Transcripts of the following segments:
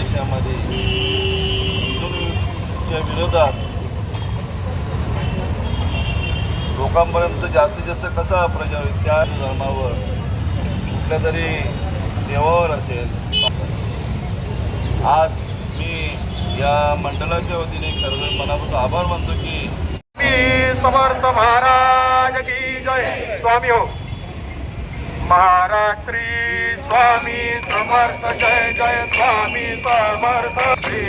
देशामध्ये हिंदूंच्या विरोधात लोकांपर्यंत जास्तीत जास्त कसा प्रचार होईल त्या धर्मावर कुठल्या तरी देवावर असेल? आज मी या मंडळाच्या वतीने खरं मनापासून आभार मानतो की स्वामी समर्थ महाराज की जय. स्वामी हो. महाराष्ट्री स्वामी समर्थ जय जय स्वामी समर्थ। श्री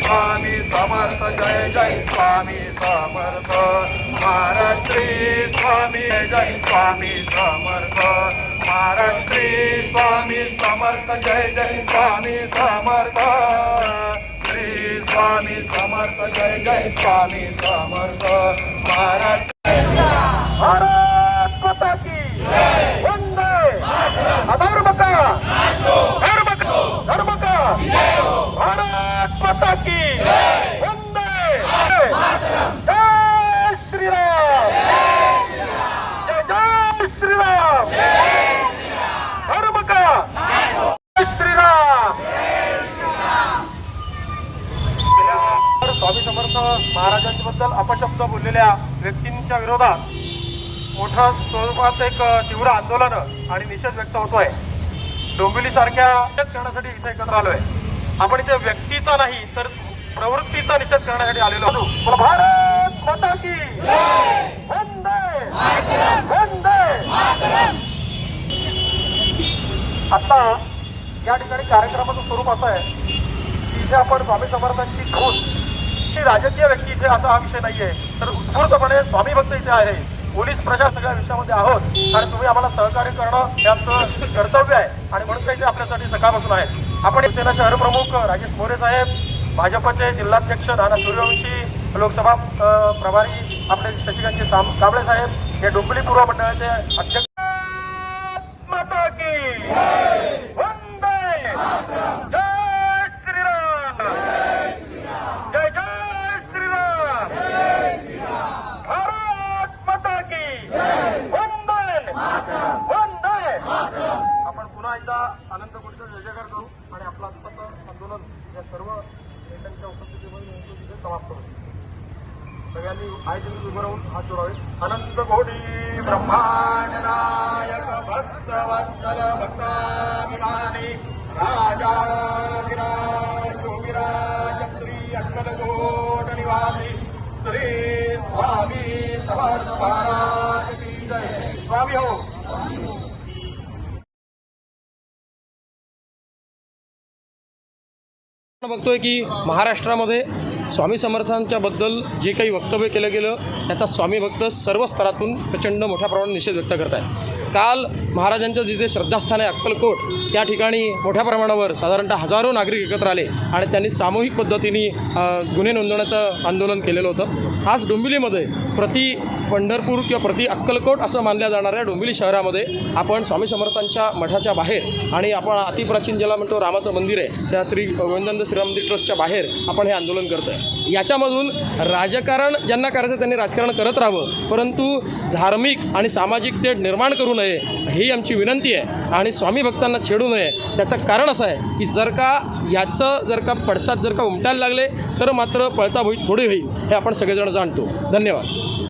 स्वामी समर्थ जय जय स्वामी समर्थ। महाराज श्री स्वामी जय स्वामी समर्थ। महाराज श्री स्वामी समर्थ जय जय स्वामी समर्थ। श्री स्वामी समर्थ जय जय स्वामी समर्थ। महाराज भारत माता की वंदे अधर्म का धर्म का धर्म का भारत माता की वंदे जय श्रीराम जय जय श्रीराम धर्म का जय श्रीराम तर स्वामी समर्थ महाराजांबद्दल अपशब्द बोललेल्या व्यक्तींच्या विरोधात मोठ्या स्वरूपात एक तीव्र आंदोलन आणि निषेध व्यक्त होतोय डोंबिवली सारख्या करण्यासाठी इथे एकत्र आलोय आपण इथे व्यक्तीचा नाही तर प्रवृत्तीचा निषेध करण्यासाठी आलेलो आहोत. भारत माता की वंदे! वंदे! आता या ठिकाणी कार्यक्रमाचं स्वरूप असं आहे की इथे आपण स्वामी समर्थांची खून ही राजकीय व्यक्ती इथे असा हा विषय नाहीये. तर उत्स्फूर्तपणे स्वामी भक्त इथे आहे. पोलीस प्रजा सगळ्या विषयामध्ये आहोत. आणि तुम्ही आम्हाला सहकार्य करणं हे आमचं कर्तव्य आहे. आणि म्हणून काही ते आपल्यासाठी सकाळपासून आहे आपण सेना शहर प्रमुख राजेश मोरे साहेब भाजपचे जिल्हाध्यक्ष नाना सूर्यवंशी लोकसभा प्रभारी आपले शशिकांत साम कांबळे साहेब हे डोंबिवली पूर्व मंडळाचे अध्यक्ष माता की वंदे जय श्रीराम जय जय श्रीराम भारत माता की वंदे वंदे आपण पुन्हा एकदा आनंद कोटीचा जय जयकार करू आणि आपलं आत्ताचं आंदोलन या सर्व नेत्यांच्या उपस्थितीमध्ये नेमकं तिथे समाप्त होईल सगळ्यांनी आयोजन उभं राहून हात जोडावे. अनंत घोडी ब्रह्मांड नायक भक्त वत्सल भक्ताभिमानी राजा विराज योगिराज श्री अक्कलकोट निवासी श्री स्वामी समर्थ महाराज की जय. स्वामी हो. बघतोय की महाराष्ट्रामध्ये स्वामी समर्थांच्या बद्दल जे काही वक्तव्य केलं गेलं त्याचा स्वामी भक्त सर्व स्तरातून प्रचंड मोठ्या प्रमाणात निषेध व्यक्त करत आहे काल महाराजांचं जिथे श्रद्धास्थान आहे अक्कलकोट. त्या ठिकाणी मोठ्या प्रमाणावर साधारणतः हजारो नागरिक एकत्र आले आणि त्यांनी सामूहिक पद्धतीने गुन्हे नोंदवण्याचं आंदोलन केलेलं होतं. आज डोंबिवलीमध्ये प्रति पंढरपूर किंवा प्रति अक्कलकोट असं मानल्या जाणाऱ्या डोंबिवली शहरामध्ये आपण स्वामी समर्थांच्या मठाच्या बाहेर आणि आपण अतिप्राचीन ज्याला म्हणतो रामाचं मंदिर आहे त्या श्री गोविंदानंद श्रीराम मंदिर ट्रस्टच्या बाहेर आपण हे आंदोलन करतो आहे याच्यामधून राजकारण ज्यांना करायचं त्यांनी राजकारण करत राहावं परंतु धार्मिक आणि सामाजिक तेढ निर्माण करून नये ही आमची विनंती आहे. आणि स्वामी भक्तांना छेडू नये. त्याचं कारण असं आहे की जर का याचं जर का पडसाद जर का उमटायला लागले तर मात्र पळता भोई थोडी होईल हे आपण सगळेजण जाणतो. धन्यवाद.